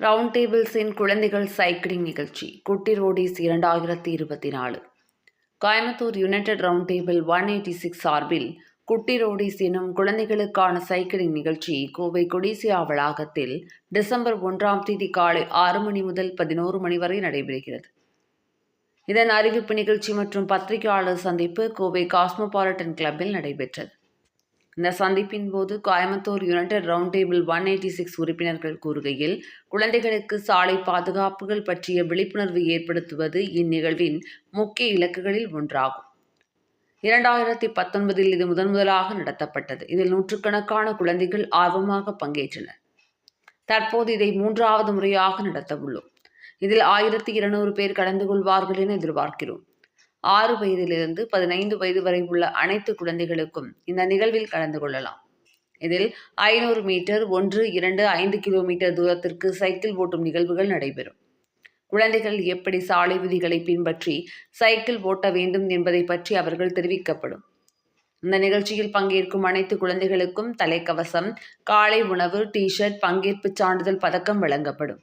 Round டேபிள்ஸின் குழந்தைகள் cycling நிகழ்ச்சி குட்டி ரோடிஸ் இரண்டாயிரத்தி இருபத்தி நாலு Coimbatore united round table one eighty six சார்பில் குட்டி ரோடிஸ் எனும் குழந்தைகளுக்கான சைக்கிளிங் நிகழ்ச்சி கோவை கொடிசியா வளாகத்தில் டிசம்பர் ஒன்றாம் தேதி காலை ஆறு மணி முதல் பதினோரு மணி வரை நடைபெறுகிறது. இதன் அறிவிப்பு நிகழ்ச்சி மற்றும் பத்திரிகையாளர் சந்திப்பு கோவை காஸ்மோபாலிட்டன் கிளப்பில் நடைபெற்றது. இந்த சந்திப்பின் போது Coimbatore united round table one eighty six உறுப்பினர்கள் கூறுகையில் குழந்தைகளுக்கு சாலை பாதுகாப்புகள் பற்றிய விழிப்புணர்வு ஏற்படுத்துவது இந்நிகழ்வின் முக்கிய இலக்குகளில் ஒன்றாகும். இரண்டாயிரத்தி பத்தொன்பதில் இது முதன் முதலாக நடத்தப்பட்டது. இதில் நூற்றுக்கணக்கான குழந்தைகள் ஆர்வமாக பங்கேற்றனர். தற்போது இதை மூன்றாவது முறையாக நடத்த உள்ளோம் இதில் ஆயிரத்தி இருநூறு பேர் கலந்து கொள்வார்கள் என எதிர்பார்க்கிறோம். ஆறு வயதிலிருந்து பதினைந்து வயது வரை உள்ள அனைத்து குழந்தைகளுக்கும் இந்த நிகழ்வில் கலந்து கொள்ளலாம். இதில் ஐநூறு மீட்டர் ஒன்று இரண்டு ஐந்து கிலோமீட்டர் தூரத்திற்கு சைக்கிள் ஓட்டும் நிகழ்வுகள் நடைபெறும். குழந்தைகள் எப்படி சாலை விதிகளை பின்பற்றி சைக்கிள் ஓட்ட வேண்டும் என்பதை பற்றி அவர்கள் தெரிவிக்கப்படும். இந்த நிகழ்ச்சியில் பங்கேற்கும் அனைத்து குழந்தைகளுக்கும் தலைக்கவசம் காலை உணவு டிஷர்ட் பங்கேற்பு சான்றிதழ் பதக்கம் வழங்கப்படும்.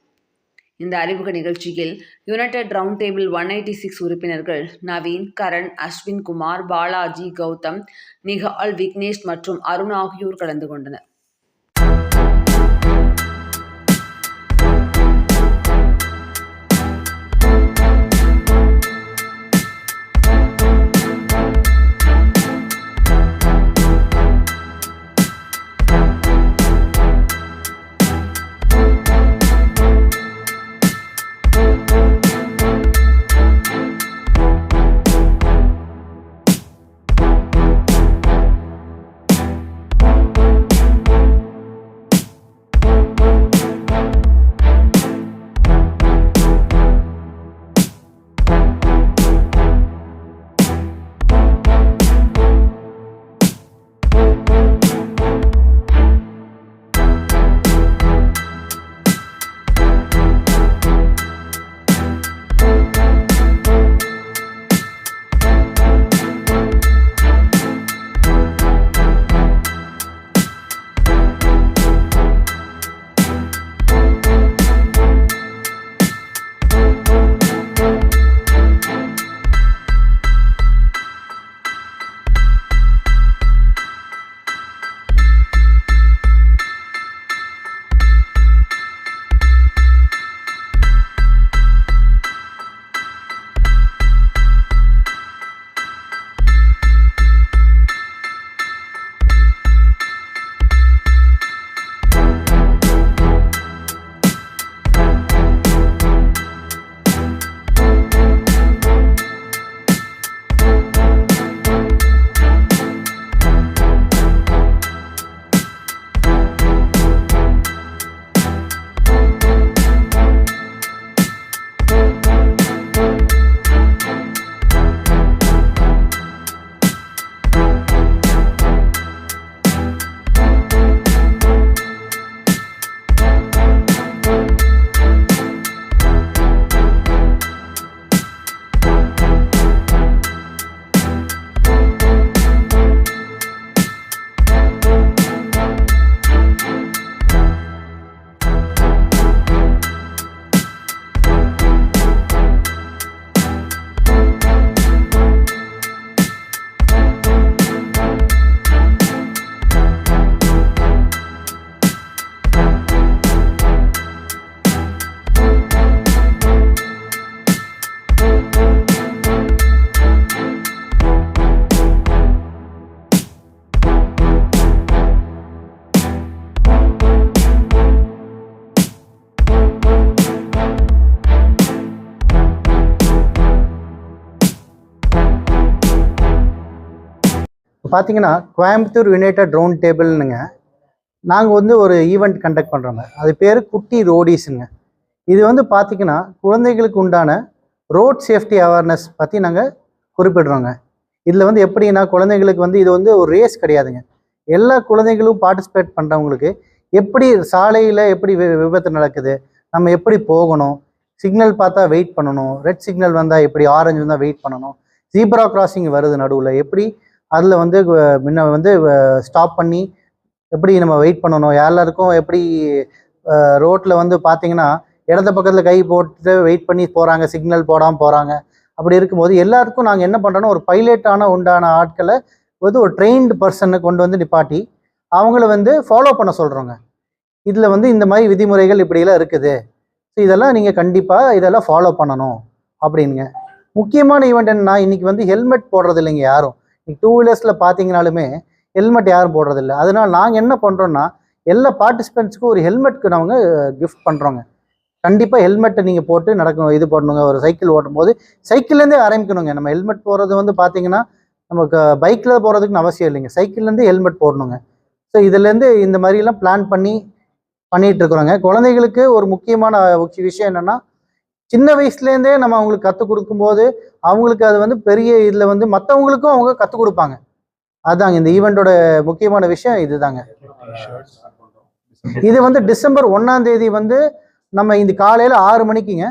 இந்த அறிமுக நிகழ்ச்சியில் united round table one eighty six உறுப்பினர்கள் நவீன் கரண் அஸ்வின் குமார் பாலாஜி கௌதம் நிகால் விக்னேஷ் மற்றும் அருண் ஆகியோர் கலந்து கொண்டனர். பார்த்தீங்கன்னா கோயம்புத்தூர் யுனைடெட் ரவுண்ட் டேபிள்னுங்க நாங்கள் வந்து ஒரு ஈவெண்ட் கண்டக்ட் பண்ணுறோங்க அது பேர் குட்டி ரோடிஸுங்க. இது வந்து பார்த்தீங்கன்னா குழந்தைகளுக்கு உண்டான ரோட் சேஃப்டி அவேர்னஸ் பற்றி நாங்கள் குறிப்பிடுறோங்க. இதில் வந்து எப்படின்னா குழந்தைங்களுக்கு வந்து இது வந்து ஒரு ரேஸ் கிடையாதுங்க. எல்லா குழந்தைகளும் பார்ட்டிசிபேட் பண்ணுறவங்களுக்கு எப்படி சாலையில் எப்படி வி- விபத்து நடக்குது நம்ம எப்படி போகணும் சிக்னல் பார்த்தா வெயிட் பண்ணணும் ரெட் சிக்னல் வந்தால் எப்படி ஆரஞ்சு வந்தால் வெயிட் பண்ணணும் ஜீப்ரா கிராசிங் வருது நடுவில் எப்படி அதில் வந்து முன்ன வந்து ஸ்டாப் பண்ணி எப்படி நம்ம வெயிட் பண்ணணும்? எல்லாருக்கும் எப்படி ரோட்டில் வந்து பார்த்தீங்கன்னா இடது பக்கத்தில் கை போட்டு வெயிட் பண்ணி போகிறாங்க சிக்னல் போடாமல் போகிறாங்க அப்படி இருக்கும்போது எல்லாருக்கும் நாங்கள் என்ன பண்ணுறோன்னா ஒரு பைலட்டான உண்டான ஆட்களை வந்து ஒரு ட்ரெயின்டு பர்சனை கொண்டு வந்து நிப்பாட்டி அவங்கள வந்து ஃபாலோ பண்ண சொல்கிறோங்க இதில் வந்து இந்த மாதிரி விதிமுறைகள் இப்படியெல்லாம் இருக்குது. ஸோ இதெல்லாம் நீங்கள் கண்டிப்பாக இதெல்லாம் ஃபாலோ பண்ணணும் அப்படின்னுங்க. முக்கியமான ஈவெண்ட் என்னன்னா இன்றைக்கி வந்து ஹெல்மெட் போடுறது இல்லைங்க யாரும். டூ வீலர்ஸில் பார்த்தீங்கனாலுமே ஹெல்மெட் யாரும் போடுறதில்ல. அதனால் நாங்கள் என்ன பண்ணுறோன்னா எல்லா பார்ட்டிசிபெண்ட்ஸ்க்கும் ஒரு ஹெல்மெட்க்கு நாங்கள் கிஃப்ட் பண்ணுறோங்க கண்டிப்பாக ஹெல்மெட்டை நீங்கள் போட்டு நடக்கணும் இது பண்ணணுங்க. ஒரு சைக்கிள் ஓட்டும் போது சைக்கிள்லேருந்தே ஆரம்பிக்கணுங்க. நம்ம ஹெல்மெட் போடுறது வந்து பார்த்தீங்கன்னா நமக்கு பைக்கில் போகிறதுக்குன்னு அவசியம் இல்லைங்க. சைக்கிள்லேருந்து ஹெல்மெட் போடணுங்க. ஸோ இதுலேருந்து இந்த மாதிரிலாம் பிளான் பண்ணி பண்ணிகிட்ருக்குறோங்க இருக்கிறோங்க. குழந்தைகளுக்கு ஒரு முக்கியமான விஷயம் என்னென்னா சின்ன வயசுலேருந்தே நம்ம அவங்களுக்கு கற்றுக் கொடுக்கும்போது அவங்களுக்கு அது வந்து பெரிய இதில் வந்து மற்றவங்களுக்கும் அவங்க கற்றுக் கொடுப்பாங்க. அதுதாங்க இந்த ஈவெண்ட்டோட முக்கியமான விஷயம் இதுதாங்க. இது வந்து டிசம்பர் ஒன்றாம் தேதி வந்து நம்ம இந்த காலையில் ஆறு மணிக்குங்க.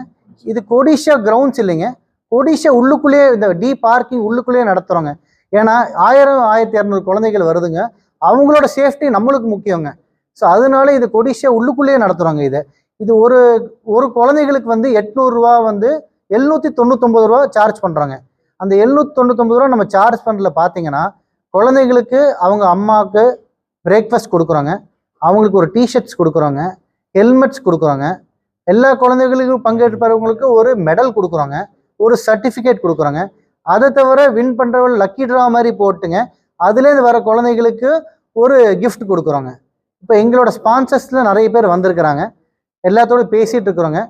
இது கொடிஷா கிரவுண்ட்ஸ் இல்லைங்க. கொடிஷா உள்ளுக்குள்ளேயே இந்த டி பார்க்கிங் உள்ளுக்குள்ளேயே நடத்துகிறோங்க ஏன்னா ஆயிரம் ஆயிரத்தி இரநூறு குழந்தைகள் வருதுங்க. அவங்களோட சேஃப்டி நம்மளுக்கு முக்கியங்க. ஸோ அதனால இது கொடிஷா உள்ளுக்குள்ளேயே நடத்துகிறாங்க இதை. இது ஒரு ஒரு குழந்தைகளுக்கு வந்து எட்நூறுரூவா வந்து எழுநூற்றி தொண்ணூத்தொம்பது ரூபா சார்ஜ் பண்ணுறாங்க அந்த எழுநூற்றி தொண்ணூத்தொம்பது ரூபா நம்ம சார்ஜ் பண்ணுறதுல பார்த்தீங்கன்னா குழந்தைகளுக்கு அவங்க அம்மாவுக்கு பிரேக்ஃபாஸ்ட் கொடுக்குறோங்க. அவங்களுக்கு ஒரு டிஷர்ட்ஸ் கொடுக்குறோங்க. ஹெல்மெட்ஸ் கொடுக்குறோங்க. எல்லா குழந்தைகளுக்கும் பங்கேற்பவங்களுக்கு ஒரு மெடல் கொடுக்குறோங்க. ஒரு சர்டிஃபிகேட் கொடுக்குறோங்க. அதை தவிர வின் பண்ணுறவங்க லக்கி ட்ரா மாதிரி போட்டுங்க. அதுலேருந்து வர குழந்தைகளுக்கு ஒரு கிஃப்ட் கொடுக்குறோங்க. இப்போ எங்களோட ஸ்பான்சர்ஸில் நிறைய பேர் வந்திருக்கிறாங்க. எல்லாத்தோடும் பேசிகிட்டு இருக்கிறோங்க.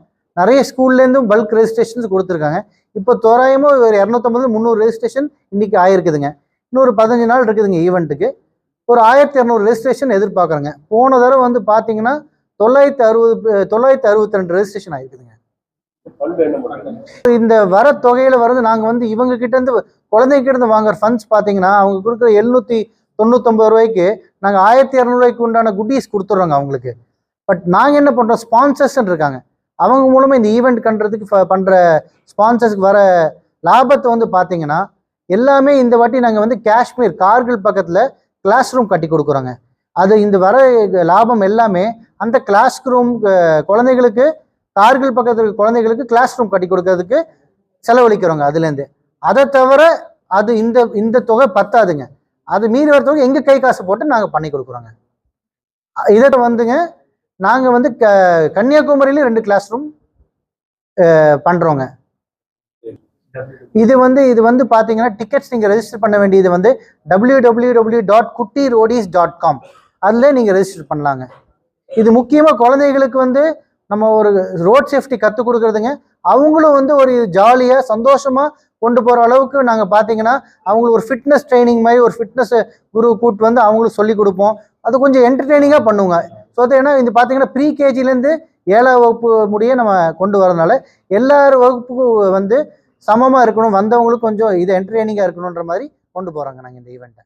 நிறைய ஸ்கூல்லேருந்தும் பல்க் ரெஜிஸ்ட்ரேஷன்ஸ் கொடுத்துருக்காங்க. இப்போ தோராயமாக ஒரு இரநூத்தம்பது முந்நூறு ரெஜிஸ்ட்ரேஷன் இன்றைக்கி ஆயிருக்குதுங்க. இன்னொரு பதினஞ்சு நாள் இருக்குதுங்க ஈவெண்ட்டுக்கு ஒரு ஆயிரத்தி இரநூறு ரெஜிஸ்ட்ரேஷன் எதிர்பார்க்குறேங்க. போன தடவை வந்து பார்த்தீங்கன்னா தொள்ளாயிரத்தி அறுபது தொள்ளாயிரத்தி அறுபத்தி ரெண்டு ரெஜிஸ்ட்ரேஷன் ஆயிருக்குதுங்க. இந்த வர தொகையில வரது நாங்கள் வந்து இவங்க கிட்ட இருந்து குழந்தைங்க இருந்து வாங்குற ஃபண்ட்ஸ் பார்த்தீங்கன்னா அவங்க கொடுக்குற எழுநூத்தி தொண்ணூத்தொம்பது ரூபாய்க்கு நாங்கள் ஆயிரத்தி இரநூறுவாய்க்கு உண்டான குட்டீஸ் கொடுத்துட்றோங்க அவங்களுக்கு. பட் நாங்கள் என்ன பண்ணுறோம் ஸ்பான்சர்ஸ் இருக்காங்க. அவங்க மூலமாக இந்த ஈவெண்ட் கண்டுறதுக்கு பண்ணுற ஸ்பான்சர்ஸ்க்கு வர லாபத்தை வந்து பார்த்தீங்கன்னா எல்லாமே இந்த வாட்டி நாங்கள் வந்து காஷ்மீர் கார்கில் பக்கத்தில் கிளாஸ் ரூம் கட்டி கொடுக்குறோங்க. அது இந்த வர லாபம் எல்லாமே அந்த கிளாஸ் ரூம் குழந்தைகளுக்கு கார்கில் பக்கத்தில் குழந்தைகளுக்கு கிளாஸ் ரூம் கட்டி கொடுக்கறதுக்கு செலவழிக்கிறோங்க அதுலேருந்து. அதை தவிர அது இந்த இந்த தொகை பத்தாதுங்க. அது மீறி வர தொகை எங்கள் கை காசு போட்டு நாங்கள் பண்ணி கொடுக்குறோங்க. இதை வந்துங்க நாங்கள் வந்து க கன்னியாகுமரியிலையும் ரெண்டு கிளாஸ் ரூம் பண்ணுறோங்க இது வந்து இது வந்து பார்த்தீங்கன்னா டிக்கெட்ஸ் நீங்கள் ரெஜிஸ்டர் பண்ண வேண்டியது வந்து W W W dot Kutty Roadies dot com அதில் நீங்கள் ரெஜிஸ்டர் பண்ணலாங்க. இது முக்கியமாக குழந்தைகளுக்கு வந்து நம்ம ஒரு ரோட் சேஃப்டி கற்றுக் கொடுக்குறதுங்க. அவங்களும் வந்து ஒரு ஜாலியாக சந்தோஷமாக கொண்டு போகிற அளவுக்கு நாங்கள் பார்த்தீங்கன்னா அவங்களுக்கு ஒரு ஃபிட்னஸ் ட்ரைனிங் மாதிரி ஒரு ஃபிட்னஸ் குரு கூட்டு வந்து அவங்களுக்கு சொல்லி கொடுப்போம். அது கொஞ்சம் என்டர்டெய்னிங்காக பண்ணுவோங்க ஸோ அது ஏன்னா இது பார்த்தீங்கன்னா ப்ரீ கேஜிலேருந்து ஏழாம் வகுப்பு முடிய நம்ம கொண்டு வரதுனால எல்லார் வகுப்புக்கும் வந்து சமமாக இருக்கணும் வந்தவங்களுக்கு கொஞ்சம் இது என்டர்டெய்னிங்காக இருக்கணுன்ற மாதிரி கொண்டு போகிறாங்க நாங்கள் இந்த ஈவெண்ட்டை